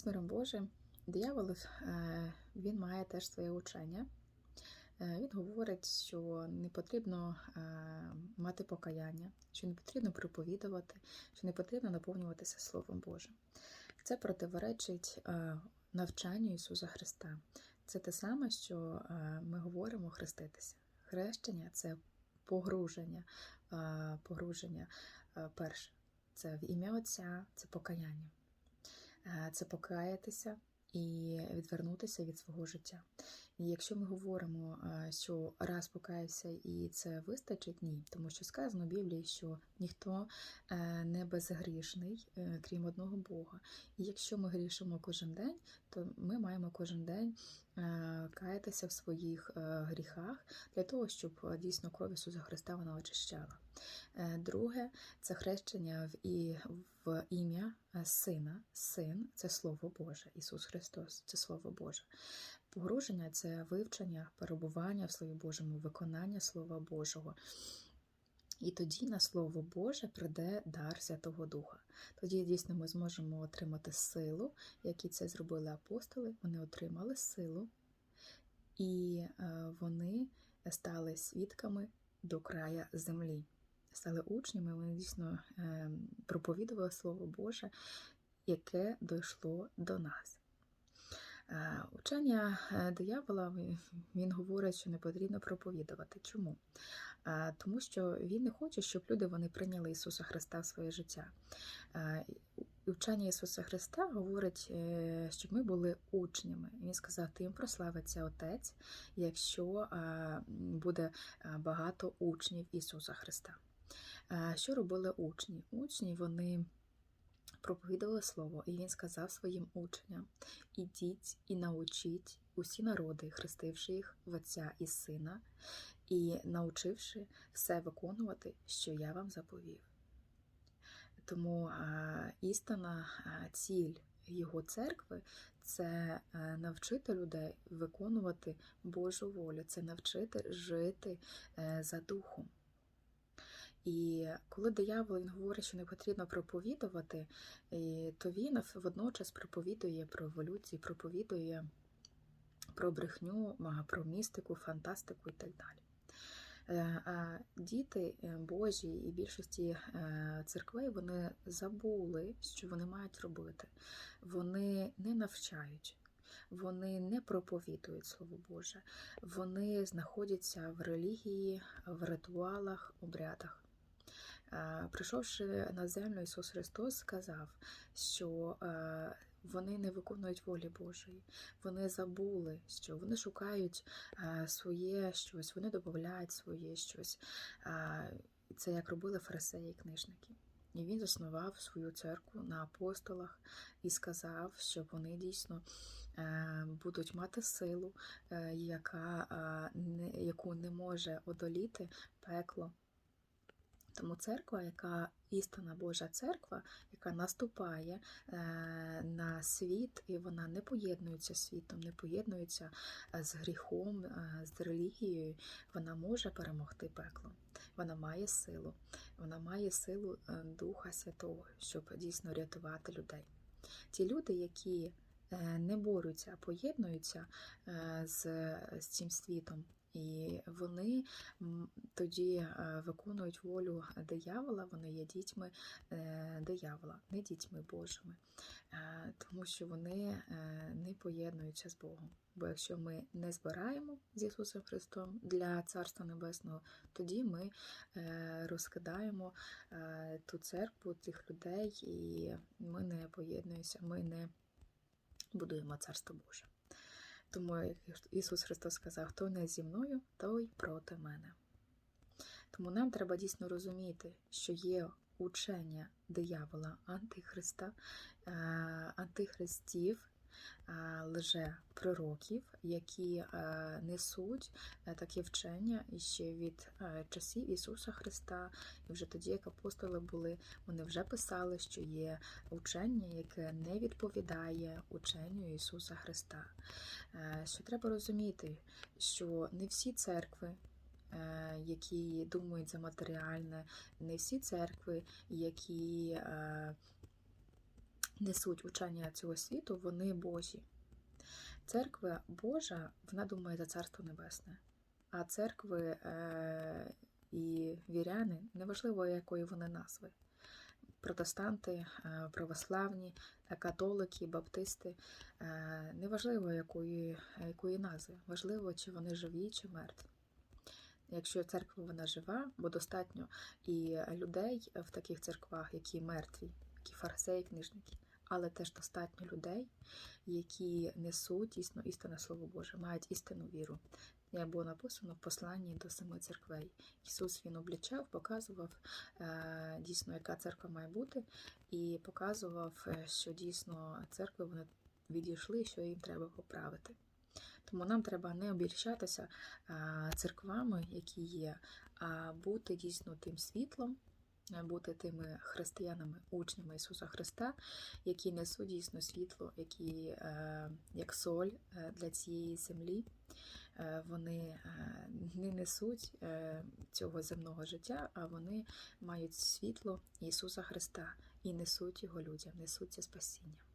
З миром Божим, диявол е, він має теж своє учення. Е, Він говорить, що не потрібно е, мати покаяння, що не потрібно проповідувати, що не потрібно наповнюватися Словом Божим. Це противоречить навчанню Ісуса Христа. Це те саме, що ми говоримо хреститися. Хрещення це погруження, погруження перше. Це в ім'я Отця, це покаяння. Е, Це покаятися і відвернутися від свого життя. Якщо ми говоримо, що раз покаявся і це вистачить, ні, тому що сказано в Біблії, що ніхто е, не безгрішний, е, крім одного Бога. І якщо ми грішимо кожен день, то ми маємо кожен день е, каятися в своїх гріхах для того, щоб дійсно кров Ісуса Христа вона очищала. Друге це хрещення в і в ім'я Сина. Син це Слово Боже. Ісус Христос це Слово Боже. Погруження це вивчення, перебування в Слові Божому, виконання Слова Божого. І тоді на Слово Боже прийде дар Святого Духа. Тоді дійсно ми зможемо отримати силу, які це зробили апостоли. Вони отримали силу, і е, вони стали свідками до края землі. Стали учнями, вони дійсно е, проповідували Слово Боже, яке дійшло до нас. Е, Учення е, диявола він- говорить, що не потрібно проповідувати. Чому? Е, Тому що він не хоче, щоб люди вони прийняли Ісуса Христа в своє життя. Вчення Ісуса Христа говорить, щоб ми були учнями. Він сказав, тим прославиться Отець, якщо буде багато учнів Ісуса Христа. Що робили учні? Учні вони проповідували слово, і він сказав своїм учням: ідіть і научіть усі народи, хрестивши їх в Отця і Сина, і навчивши все виконувати, що я вам заповів. Тому істина, ціль його церкви це навчити людей виконувати Божу волю, це навчити жити е, за духом. І коли диявол він говорить, що не потрібно проповідувати, то він водночас проповідує про еволюцію, проповідує про брехню, про містику, фантастику і так далі. Е, діти е, Божі і більшості е, церквей вони забули, що вони мають робити. Вони не навчають, вони не проповідують Слово Боже, вони знаходяться в релігії, в ритуалах, обрядах. Прийшовши на землю, Ісус Христос сказав, що е, вони не виконують волі Божої. Вони забули, що вони шукають е, своє щось, вони додають своє щось. Це як робили фарисеї і книжники. І він заснував свою церкву на апостолах і сказав, що вони дійсно е, будуть мати силу, яка, яку не може одоліти пекло. Тому церква, яка істина Божа церква, яка наступає е, на світ, і вона не поєднується з світом, не поєднується е, з гріхом, е, з релігією, вона може перемогти пекло. Вона має силу, вона має силу Духа Святого, щоб дійсно рятувати людей. Ті люди, які не борються, а поєднуються з, з цим світом, і вони тоді е, виконують волю диявола, вони є дітьми е, диявола, не дітьми Божими, Е, тому що вони не поєднуються з Богом. Бо якщо ми не збираємо з Ісусом Христом для Царства Небесного, тоді ми розкидаємо ту церкву тих людей, і ми не поєднуємося, ми не будуємо Царство Боже. Тому Ісус Христос сказав, хто не зі мною, той проти мене. Тому нам треба дійсно розуміти, що є учення диявола Антихриста, е, антихристів, е, лже-пророків, які е, несуть е, таке вчення іще від е, часів Ісуса Христа. І вже тоді, як апостоли були, вони вже писали, що є учення, яке не відповідає ученню Ісуса Христа. Що треба розуміти, що не всі церкви. Які думають за матеріальне, не всі церкви, які несуть учення цього світу, вони Божі. Церква Божа, вона думає за Царство Небесне. А церкви е, і віряни, неважливо якої вони назви. Протестанти, е, православні, католики, баптисти, е, неважливо якої, якої назви, важливо, чи вони живі, чи мертві. Якщо церква вона жива, бо достатньо і людей в таких церквах, які мертві, які фарисеї, книжники, але теж достатньо людей, які несуть дійсно істинне Слово Боже, мають істинну віру. Як було написано в посланні до семи церквей. Ісус Він облічав, показував е, дійсно, яка церква має бути, і показував, е, що дійсно церкви вони відійшли, що їм треба поправити. Тому нам треба не обільщатися е, церквами, які є, а бути дійсно тим світлом, бути тими християнами, учнями Ісуса Христа, які несуть дійсно світло, які е, як соль е, для цієї землі. Е, Вони не несуть цього земного життя, а вони мають світло Ісуса Христа і несуть його людям, несуть це спасіння.